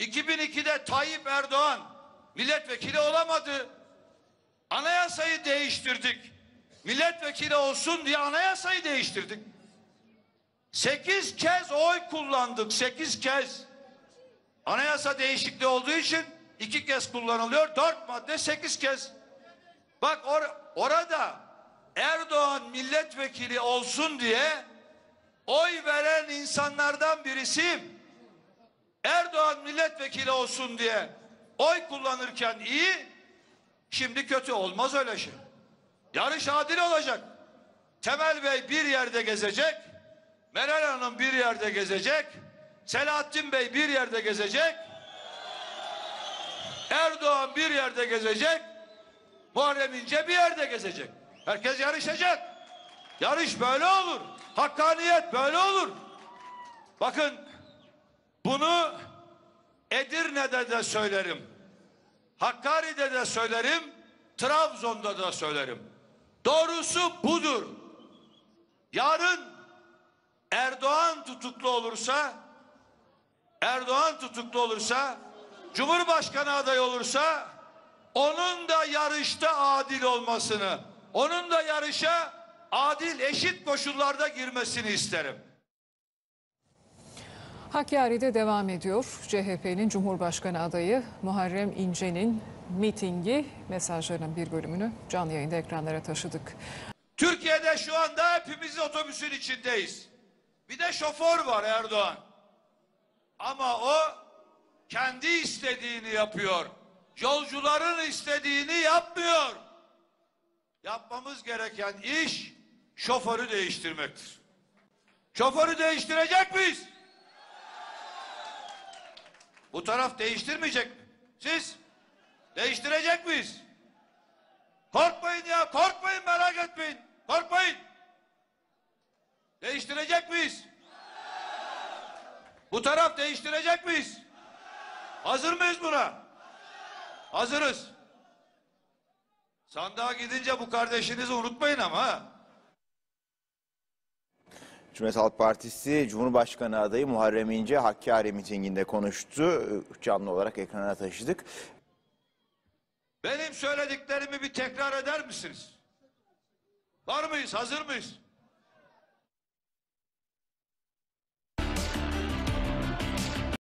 2002'de Tayyip Erdoğan milletvekili olamadı. Anayasayı değiştirdik. Milletvekili olsun diye anayasayı değiştirdik. Sekiz kez oy kullandık. Sekiz kez. Anayasa değişikliği olduğu için iki kez kullanılıyor. Dört madde sekiz kez. Bak or- orada Erdoğan milletvekili olsun diye oy veren insanlardan birisiyim. Erdoğan milletvekili olsun diye oy kullanırken iyi, şimdi kötü olmaz öyle şey. Yarış adil olacak. Temel Bey bir yerde gezecek, Meral Hanım bir yerde gezecek, Selahattin Bey bir yerde gezecek, Erdoğan bir yerde gezecek, Muharrem İnce bir yerde gezecek. Herkes yarışacak. Yarış böyle olur. Hakkaniyet böyle olur. Bakın bunu Edirne'de de söylerim. Hakkari'de de söylerim. Trabzon'da da söylerim. Doğrusu budur. Yarın Erdoğan tutuklu olursa Erdoğan tutuklu olursa Cumhurbaşkanı adayı olursa onun da yarışta adil olmasını, onun da yarışa adil eşit koşullarda girmesini isterim. Hakkari'de devam ediyor. CHP'nin Cumhurbaşkanı adayı Muharrem İnce'nin mitingi mesajlarının bir bölümünü canlı yayında ekranlara taşıdık. Türkiye'de şu anda hepimiz otobüsün içindeyiz. Bir de şoför var Erdoğan. Ama o kendi istediğini yapıyor. Yolcuların istediğini yapmıyor. Yapmamız gereken iş şoförü değiştirmektir. Şoförü değiştirecek miyiz? Bu taraf değiştirmeyecek mi? Siz değiştirecek miyiz? Korkmayın ya, korkmayın merak etmeyin. Korkmayın. Değiştirecek miyiz? Bu taraf değiştirecek miyiz? Hazır mıyız buna? Hazırız. Sandığa gidince bu kardeşinizi unutmayın ama. Cumhuriyet Halk Partisi Cumhurbaşkanı adayı Muharrem İnce Hakkari mitinginde konuştu. Canlı olarak ekrana taşıdık. Benim söylediklerimi bir tekrar eder misiniz? Var mıyız? Hazır mıyız?